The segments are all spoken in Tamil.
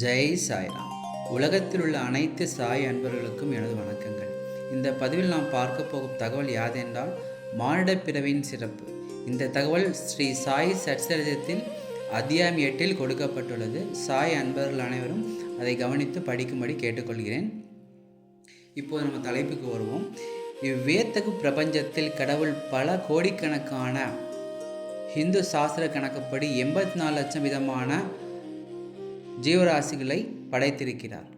ஜெய் சாய்ராம். உலகத்தில் உள்ள அனைத்து சாய் அன்பர்களுக்கும் எனது வணக்கங்கள். இந்த பதிவில் நாம் பார்க்க போகும் தகவல் யாதென்றால் மானிட பிறவியின் சிறப்பு. இந்த தகவல் ஸ்ரீ சாய் சச்சரிதத்தில் அத்தியாயம் எட்டில் கொடுக்கப்பட்டுள்ளது. சாய் அன்பர்கள் அனைவரும் அதை கவனித்து படிக்கும்படி கேட்டுக்கொள்கிறேன். இப்போது நம்ம தலைப்புக்கு வருவோம். இவ்வியத்தகு பிரபஞ்சத்தில் கடவுள் பல கோடிக்கணக்கான ஹிந்து சாஸ்திர கணக்குப்படி எண்பத்தி நாலு லட்சம் விதமான ஜீவராசிகளை படைத்திருக்கிறார்.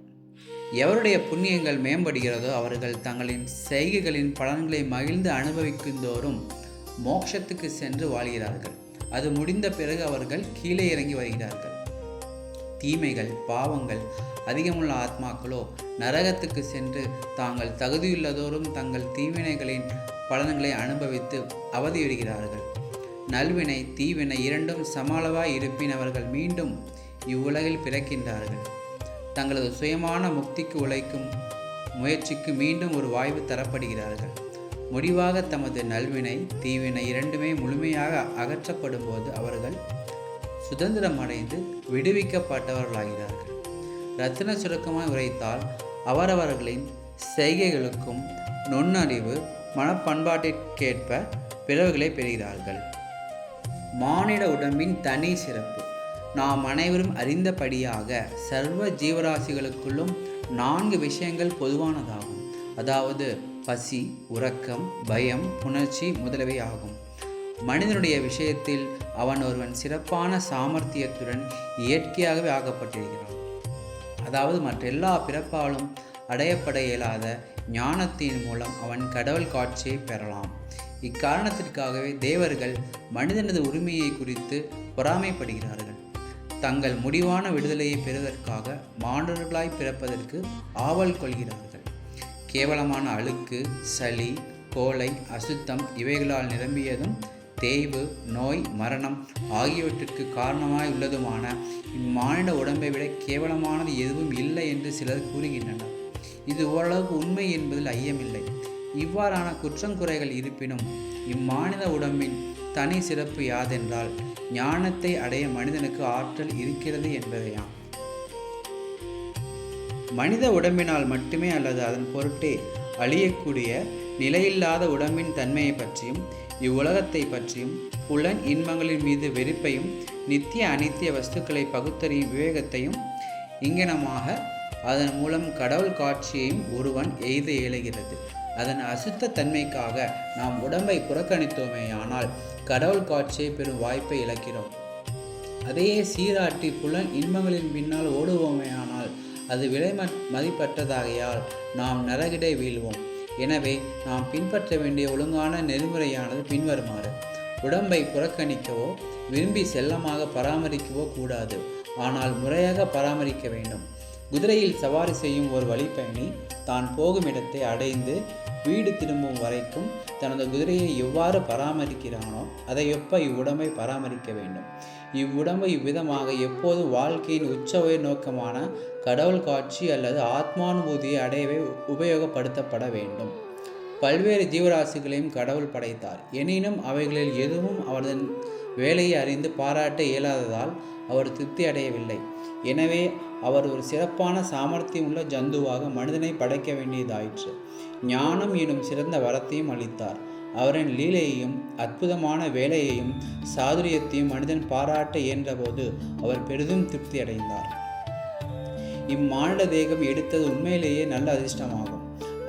எவருடைய புண்ணியங்கள் மேம்படுகிறதோ அவர்கள் தங்களின் செய்கைகளின் பலன்களை மகிழ்ந்து அனுபவிக்குந்தோறும் மோட்சத்துக்கு சென்று வாழ்கிறார்கள். அது முடிந்த பிறகு அவர்கள் கீழே இறங்கி வருகிறார்கள். தீமைகள் பாவங்கள் அதிகமுள்ள ஆத்மாக்களோ நரகத்துக்கு சென்று தாங்கள் தகுதியுள்ளதோறும் தங்கள் தீவினைகளின் பலன்களை அனுபவித்து அவதியிடுகிறார்கள். நல்வினை தீவினை இரண்டும் சமாளவாய் இருப்பின் அவர்கள் மீண்டும் இவ்வுலகில் பிறக்கின்றார்கள். தங்களது சுயமான முக்திக்கு உழைக்கும் முயற்சிக்கு மீண்டும் ஒரு வாய்ப்பு தரப்படுகிறார்கள். முடிவாக தமது நல்வினை தீவினை இரண்டுமே முழுமையாக அகற்றப்படும் போது அவர்கள் சுதந்திரம் அடைந்து விடுவிக்கப்பட்டவர்களாகிறார்கள். ரத்தின சுருக்கமாய் உரைத்தால் அவரவர்களின் செய்கைகளுக்கும் நுண்ணறிவு மனப்பண்பாட்டிற்கேற்ப பிளவுகளை பெறுகிறார்கள். மானிட உடம்பின் தனி சிறப்பு. நாம் அனைவரும் அறிந்தபடியாக சர்வ ஜீவராசிகளுக்குள்ளும் நான்கு விஷயங்கள் பொதுவானதாகும். அதாவது பசி உறக்கம் பயம் புணர்ச்சி முதலவை ஆகும். மனிதனுடைய விஷயத்தில் அவன் ஒருவன் சிறப்பான சாமர்த்தியத்துடன் இயற்கையாகவே ஆகப்பட்டிருக்கிறான் அதாவது மற்ற எல்லா பிறப்பாலும் அடையப்பட இயலாத ஞானத்தின் மூலம் அவன் கடவுள் காட்சியை பெறலாம். இக்காரணத்திற்காகவே தேவர்கள் மனிதனது உரிமையை குறித்து பொறாமைப்படுகிறார்கள். தங்கள் முடிவான விடுதலையை பெறுவதற்காக மாணவர்களாய் பிறப்பதற்கு ஆவல் கொள்கிறார்கள். கேவலமான அழுக்கு சளி கோலை அசுத்தம் இவைகளால் நிரம்பியதும் தேய்வு நோய் மரணம் ஆகியவற்றிற்கு காரணமாய் உள்ளதுமான இம்மானிட உடம்பை விட கேவலமானது எதுவும் இல்லை என்று சிலர் கூறுகின்றனர். இது ஓரளவுக்கு உண்மை என்பதில் ஐயமில்லை. இவ்வாறான குற்றங்குறைகள் இருப்பினும் இம்மானித உடம்பின் தனி சிறப்பு யாதென்றால் ஞானத்தை அடைய மனிதனுக்கு ஆற்றல் இருக்கிறது என்பதையாம் மனித உடம்பினால் மட்டுமே அல்லது அதன் பொருட்டே அழியக்கூடிய நிலையில்லாத உடம்பின் தன்மையை பற்றியும் இவ்வுலகத்தை பற்றியும் புலன் இன்பங்களின் மீது வெறுப்பையும் நித்திய அனித்திய வஸ்துக்களை பகுத்தறியும் விவேகத்தையும் இங்கனமாக அதன் மூலம் கடவுள் காட்சியையும் ஒருவன் எய்த இயலுகிறது. அதன் அசுத்த தன்மைக்காக நாம் உடம்பை புறக்கணித்தோமேயானால் கடவுள் காட்சியை பெறும் வாய்ப்பை இழக்கிறோம். அதையே சீராட்டி புலன் இன்பங்களின் பின்னால் ஓடுவோமேயானால் அது விலை மதிப்பற்றதாகையால் நாம் நரகிடை வீழ்வோம். எனவே நாம் பின்பற்ற வேண்டிய ஒழுங்கான நெறிமுறையானது பின்வருமாறு. உடம்பை புறக்கணிக்கவோ விரும்பி செல்லமாக பராமரிக்கவோ கூடாது. ஆனால் முறையாக பராமரிக்க வேண்டும். குதிரையில் சவாரி செய்யும் ஒரு வழிப்பயணி தான் போகும் இடத்தை அடைந்து வீடு திரும்பும் வரைக்கும் தனது குதிரையை எவ்வாறு பராமரிக்கிறானோ அதையொப்ப இவ்வுடம்பை பராமரிக்க வேண்டும்? இவ்வுடம்பு இவ்விதமாக எப்போதும் வாழ்க்கையின் உச்ச உயர் நோக்கமான கடவுள் காட்சி அல்லது ஆத்மானுபூதியை அடையவே உபயோகப்படுத்தப்பட வேண்டும். பல்வேறு ஜீவராசிகளையும் கடவுள் படைத்தார். எனினும் அவைகளில் எதுவும் அவரது வேலையை அறிந்து பாராட்ட இயலாததால் அவர் திருப்தி அடையவில்லை. எனவே அவர் ஒரு சிறப்பான சாமர்த்தியம் உள்ள ஜந்துவாக மனிதனை படைக்க வேண்டியதாயிற்று. ஞானம் எனும் சிறந்த வரத்தையும் அளித்தார். அவரின் லீலையையும் அற்புதமான வேலையையும் சாதுரியத்தையும் மனிதன் பாராட்ட இயன்றபோது அவர் பெரிதும் திருப்தி அடைந்தார். இம்மானிட தேகம் எடுத்தது உண்மையிலேயே நல்ல அதிர்ஷ்டமாகும்.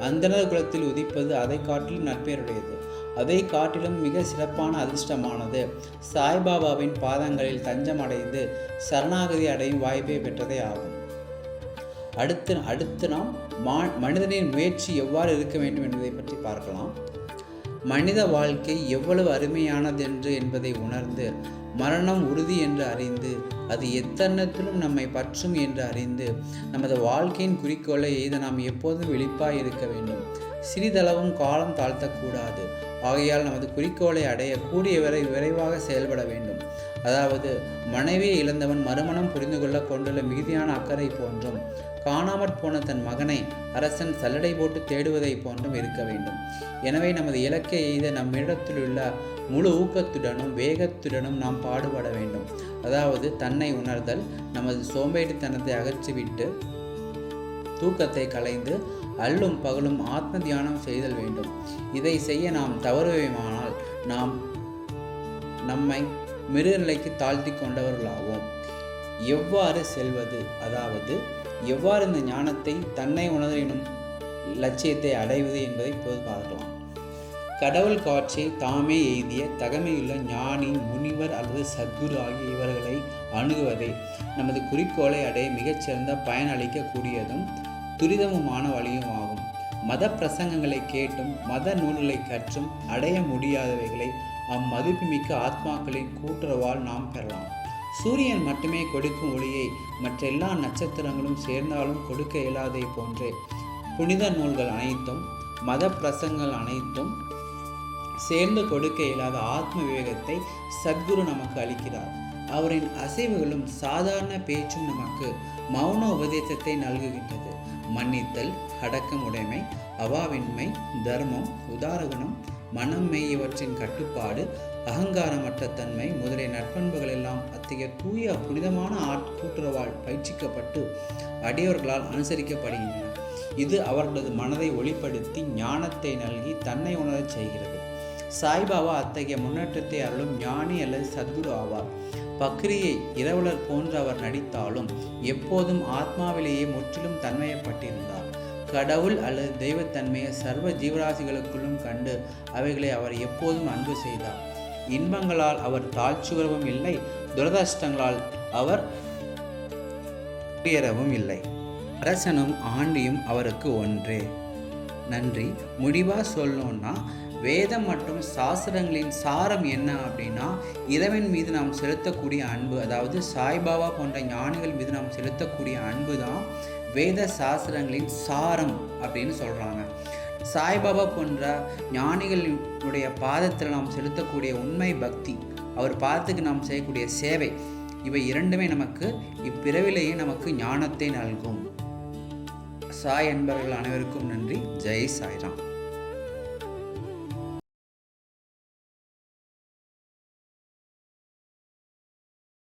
அந்தனர் குலத்தில் உதிப்பது அதை காட்டிலும் நட்பேருடையது அதை காட்டிலும் மிக சிறப்பான அதிர்ஷ்டமானது. சாய்பாபாவின் பாதங்களில் தஞ்சமடைந்து சரணாகதி அடையும் வாய்ப்பை பெற்றதே ஆகும். அடுத்து அடுத்து நாம் மா மனிதனின் முயற்சி எவ்வாறு இருக்க வேண்டும் என்பதை பற்றி பார்க்கலாம். மனித வாழ்க்கை எவ்வளவு அருமையானதென்று என்பதை உணர்ந்து மரணம் உறுதி என்று அறிந்து அது எத்தனத்திலும் நம்மை பற்றும் என்று அறிந்து நமது வாழ்க்கையின் குறிக்கோளை எய்த நாம் எப்போதும் விழிப்பாய் இருக்க வேண்டும். சிறிதளவும் காலம் தாழ்த்தக்கூடாது. ஆகையால் நமது குறிக்கோளை அடைய கூடியவரை விரைவாக செயல்பட வேண்டும். அதாவது மனைவியை இழந்தவன் மறுமணம் புரிந்து கொள்ள கொண்டுள்ள மிகுதியான அக்கறை போன்றும் காணாமற் போன தன் மகனை அரசன் சல்லடை போட்டு தேடுவதைப் போன்றும் இருக்க வேண்டும். எனவே நமது இலக்கை எய்த நம்மிடத்திலுள்ள முழு ஊக்கத்துடனும் வேகத்துடனும் நாம் பாடுபட வேண்டும். அதாவது தன்னை உணர்தல் நமது சோம்பேறித்தனத்தை அகற்றிவிட்டு தூக்கத்தை கலைந்து அல்லும் பகலும் ஆத்ம தியானம் செய்தல் வேண்டும். இதை செய்ய நாம் தவறுவேமானால் நாம் நம்மை மிருகநிலைக்கு தாழ்த்தி கொண்டவர்களாவோம். எவ்வாறு செல்வது? அதாவது எவ்வாறு இந்த ஞானத்தை தன்னை உணர்வினும் லட்சியத்தை அடைவது என்பதை இப்போது பார்க்கலாம். கடவுள் காட்சியை தாமே எய்திய தகமையுள்ள ஞானி முனிவர் அல்லது சத்குரு ஆகிய இவர்களை அணுகுவதே நமது குறிக்கோளை அடைய மிகச்சிறந்த பயனளிக்கக்கூடியதும் துரிதமுமான வழியும் ஆகும். மத பிரசங்கங்களை கேட்டும் மத நூல்களை கற்றும் அடைய முடியாதவைகளை அம்மதிப்புமிக்க ஆத்மாக்களின் கூட்டுறவால் நாம் பெறலாம். சூரியன் மட்டுமே கொடுக்கும் ஒளியை மற்ற எல்லா நட்சத்திரங்களும் சேர்ந்தாலும் கொடுக்க இயலாதை போன்றே புனித நூல்கள் அனைத்தும் மத பிரசங்கள் அனைத்தும் சேர்ந்து கொடுக்க இயலாத ஆத்ம விவேகத்தை சத்குரு நமக்கு அளிக்கிறார். அவரின் அசைவுகளும் சாதாரண பேச்சும் நமக்கு மௌன உபதேசத்தை நல்குகின்றது. மன்னித்தல் அடக்கம் உடைமை அவாவின்மை தர்மம் உதாரகுணம் மனம்மை இவற்றின் கட்டுப்பாடு அகங்காரமற்ற தன்மை முதலிய நற்பண்புகள் எல்லாம் அத்தகைய தூய புனிதமான ஆட்கூட்டுறவால் பயிற்சிக்கப்பட்டு அடியவர்களால் அனுசரிக்கப்படுகின்றன. இது அவர்களது மனதை ஒளிப்படுத்தி ஞானத்தை நல்கி தன்னை உணரச் செய்கிறது. சாய்பாபா அத்தகைய முன்னேற்றத்தை அருளும் ஞானி அல்லது சத்குரு ஆவார். பக்ரியை இரவலர் போன்று அவர் நடித்தாலும் எப்போதும் ஆத்மாவிலேயே முற்றிலும் தன்மையப்பட்டிருந்தார். கடவுள் அல்லது தெய்வத்தன்மையை சர்வ ஜீவராசிகளுக்குள்ளும் கண்டு அவைகளை அவர் எப்போதும் அன்பு செய்தார். இன்பங்களால் அவர் தாழ்ச்சுகிறவும் இல்லை துரதர்ஷ்டங்களால் அவர் உயரவும் இல்லை. அரசனும் ஆண்டியும் அவருக்கு ஒன்றே. நன்றி. முடிவாக சொல்லணும்னா வேதம் மற்றும் சாஸ்திரங்களின் சாரம் என்ன அப்படின்னா இறைவன் மீது நாம் செலுத்தக்கூடிய அன்பு அதாவது சாய்பாபா போன்ற ஞானிகள் மீது நாம் செலுத்தக்கூடிய அன்பு தான் வேத சாஸ்திரங்களின் சாரம் அப்படின்னு சொல்கிறாங்க சாய்பாபா போன்ற ஞானிகளுடைய பாதத்தில் நாம் செலுத்தக்கூடிய உண்மை பக்தி அவர் பாதத்துக்கு நாம் செய்யக்கூடிய சேவை இவை இரண்டுமே நமக்கு இப்பிறவிலேயே நமக்கு ஞானத்தை நல்கும். சாய் என்பவர்கள் அனைவருக்கும் நன்றி. ஜெய் சாய்ராம்.